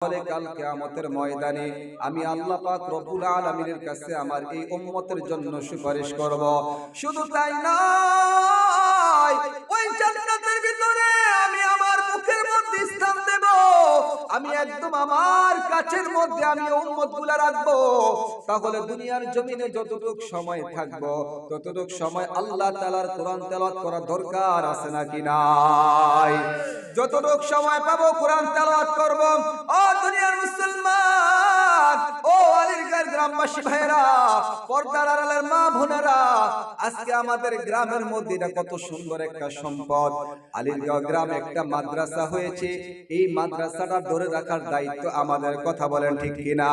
কাল কিয়ামতের ময়দানে আমি আল্লাহ পাক রব্বুল কাছে আমার এই উম্মতের জন্য সুপারিশ করব। শুধু তাই নয়, ওই জান্নাতের ভিতরে আমি আমার মধ্যে স্থান দেব। আমি একদম আমার কাছের মধ্যে আমি তাহলে দুনিয়ার জমিনে যতটুক সময় থাকব, ততটুক সময় আল্লাহ তাআলার কোরআন তেলাওয়াত করা দরকার আছে নাকি নাই? যতটুক সময় পাবো কোরআন তেলাওয়াত করব গ্রামবাসী ভাইরা পর্দার আড়ালের মা বোনেরা, আজকে আমাদের গ্রামের মধ্যে এটা কত সুন্দর একটা সম্পদ। আলীরগড় গ্রামে একটা মাদ্রাসা হয়েছে, এই মাদ্রাসাটা ধরে রাখার দায়িত্ব আমাদের, কথা বলেন ঠিক কিনা?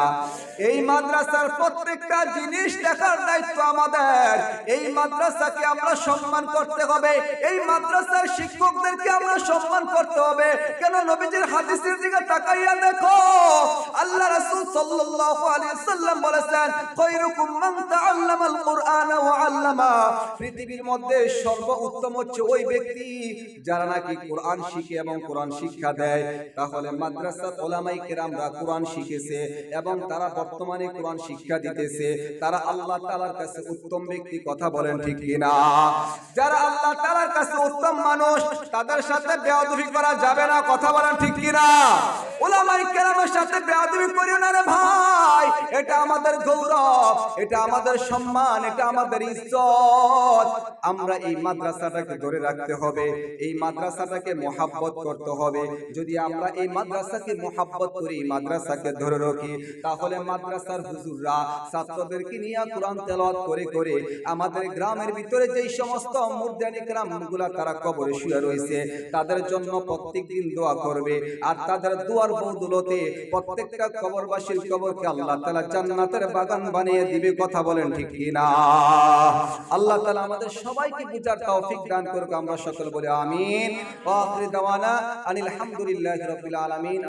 এই মাদ্রাসার প্রত্যেকটা জিনিস দেখার দায়িত্ব আমাদের। এই মাদ্রাসাকে আমরা সম্মান করতে হবে, এই মাদ্রাসার শিক্ষকদেরকে আমরা সম্মান করতে হবে। কেন নবীজির হাদিসের দিকে তাকাইয়া দেখো? আল্লাহ রাসূল সাল্লাল্লাহু আলাইহি সাল্লাম বলেছেন মান তাআল্লামাল কুরআন ওয়া আল্লামা। পৃথিবীর মধ্যে সর্বোত্তম হচ্ছে ওই ব্যক্তি যারা নাকি কোরআন শিখে এবং কোরআন শিক্ষা দেয়। তাহলে ওলামাই কেরামরা কোরআন শিখেছে এবং তারা বর্তমানে কোরআন শিক্ষা দিতেছে। তারা আল্লাহ তাআলার কাছে উত্তম ব্যক্তি কথা বলেন ঠিক কিনা? যারা আল্লাহ তাআলার কাছে উত্তম মানুষ, তাদের সাথে বেয়াদবি করা যাবে না, কথা বলেন ঠিক কিনা? ওলামাই কেরামের সাথে বেয়াদবি করিও না রে ভাই। এটা আমাদের গৌরব, এটা আমাদের সম্মান, এটা আমাদের ইজ্জত। আমরা এই মাদ্রাসাটাকে ধরে রাখতে হবে, এই মাদ্রাসাটাকে মোহাব্বত করতে হবে। যদি আমরা এই মাদ্রাসাকে মোহাব্বত করি মাদ্রাসাকে ধরে রাখি, তাহলে মাদ্রাসার হুজুররা, ছাত্রদেরকে নিয়ে কোরআন তেলাওয়াত করে করে আমাদের গ্রামের ভিতরে যেই সমস্ত মুরদানি গ্রামগুলা তারা কবরে শুয়ে রয়েছে, তাদের জন্য প্রত্যেকদিন দোয়া করবে। আর তাদের দোয়ার বদৌলতে প্রত্যেকটা কবরবাসীর কবরকে আল্লাহ তাআলা জান্নাতের বাগান বানিয়ে দিবে কথা বলেন ঠিক কিনা? আল্লাহ তাআলা আমাদের সবাইকে বুঝার তৌফিক দান করুক আমরা সকল বলে আমিন। ওয়া আখির দাওয়ানা আনিল হামদুলিল্লাহি রাব্বিল আলামিন।